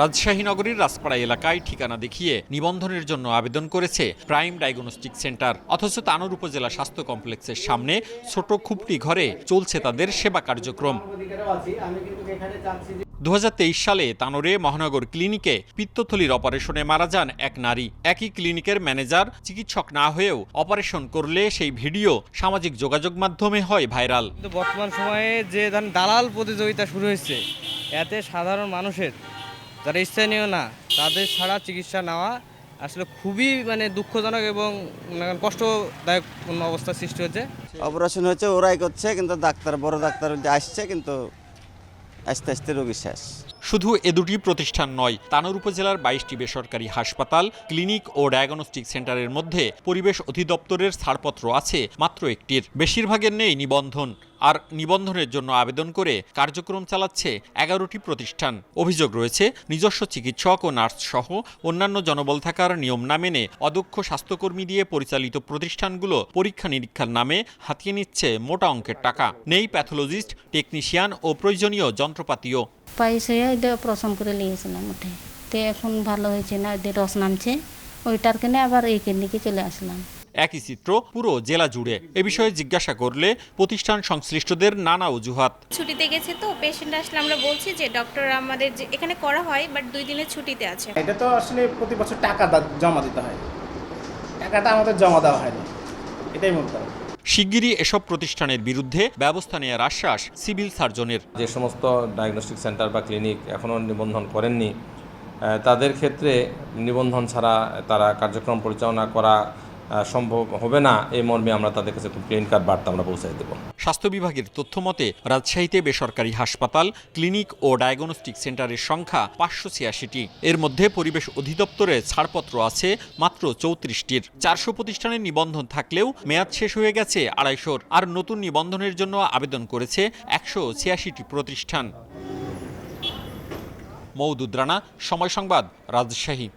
রাজশাহী নগরীর রাজপাড়া এলাকায় ঠিকানা দেখিয়ে নিবন্ধনের জন্য আবেদন করেছে প্রাইম ডায়াগনস্টিক সেন্টার। অথচ তানোর উপজেলা স্বাস্থ্য কমপ্লেক্সের সামনে ছোট খুপটি ঘরে চলছে তাদের সেবা কার্যক্রম। দু হাজার তেইশ সালে তানোরে মহানগর ক্লিনিকে পিত্তথলির অপারেশনে মারা যান এক নারী। একই ক্লিনিকের ম্যানেজার, চিকিৎসক না হয়েও অপারেশন করলে সেই ভিডিও সামাজিক যোগাযোগ মাধ্যমে হয় ভাইরাল। বর্তমান সময়ে যে দালাল প্রতিযোগিতা শুরু হয়েছে, এতে সাধারণ মানুষের যারা স্থানীয় না, তাদের ছাড়া চিকিৎসা নেওয়া আসলে খুবই মানে দুঃখজনক এবং মানে কষ্টদায়ক অবস্থা সৃষ্টি হচ্ছে অপারেশন হচ্ছে ওরাই করছে, কিন্তু ডাক্তার, বড় ডাক্তার আসছে, কিন্তু আস্তে আস্তে রোগী শেষ। শুধু এ দুটি প্রতিষ্ঠান নয়, তানোর উপজেলার বাইশটি বেসরকারি হাসপাতাল, ক্লিনিক ও ডায়াগনস্টিক সেন্টারের মধ্যে পরিবেশ অধিদপ্তরের ছাড়পত্র আছে মাত্র একটির। বেশিরভাগের নেই নিবন্ধন, আর নিবন্ধনের জন্য আবেদন করে কার্যক্রম চালাচ্ছে এগারোটি প্রতিষ্ঠান। অভিযোগ রয়েছে, নিজস্ব চিকিৎসক ও নার্স সহ অন্যান্য জনবল থাকার নিয়ম না মেনে অদক্ষ স্বাস্থ্যকর্মী দিয়ে পরিচালিত প্রতিষ্ঠানগুলো পরীক্ষা নিরীক্ষার নামে হাতিয়ে নিচ্ছে মোটা অঙ্কের টাকা। নেই প্যাথোলজিস্ট, টেকনিশিয়ান ও প্রয়োজনীয় যন্ত্রপাতিও। পাইছে ওইটা প্রসম করে নিয়েছিলাম ওঠে। তো এখন ভালো হয়েছে না ওইটা রস নামছে। ওইটার কিনে আবার এই ক্লিনিকে চলে আসলাম। একই চিত্র পুরো জেলা জুড়ে। এ বিষয়ে জিজ্ঞাসা করলে প্রতিষ্ঠান সংশ্লিষ্টদের নানা অজুহাত। ছুটিতে গেছে তো পেশেন্ট আসলে আমরা বলছি যে ডক্টর আমাদের যে এখানে করা হয় বাট দুই দিনের ছুটিতে আছে। এটা তো আসলে প্রতি বছর টাকা জমা দিতে হয়। টাকাটা আমাদের জমা দেওয়া হয়নি। এটাই মূল কারণ। শিগগিরই এসব প্রতিষ্ঠানের বিরুদ্ধে ব্যবস্থা নেওয়ার আশ্বাস সিভিল সার্জনের। যে সমস্ত ডায়াগনস্টিক সেন্টার বা ক্লিনিক এখনও নিবন্ধন করেননি তাদের ক্ষেত্রে নিবন্ধন ছাড়া তারা কার্যক্রম পরিচালনা করা সম্ভব হবে না, এই মর্মে আমরা তাদের কাছে ক্লিন কার্ড বার্তা আমরা পৌঁছাই দেবো। স্বাস্থ্য বিভাগের তথ্য মতে রাজশাহীতে বেসরকারি হাসপাতাল, ক্লিনিক ও ডায়াগনস্টিক সেন্টারের সংখ্যা পাঁচশো ছিয়াশিটি। এর মধ্যে পরিবেশ অধিদপ্তরে ছাড়পত্র আছে মাত্র চৌত্রিশটির। চারশো প্রতিষ্ঠানের নিবন্ধন থাকলেও মেয়াদ শেষ হয়ে গেছে আড়াইশোর। আর নতুন নিবন্ধনের জন্য আবেদন করেছে একশো ছিয়াশিটি প্রতিষ্ঠান। মৌদুদ্রানা সময় সংবাদ, রাজশাহী।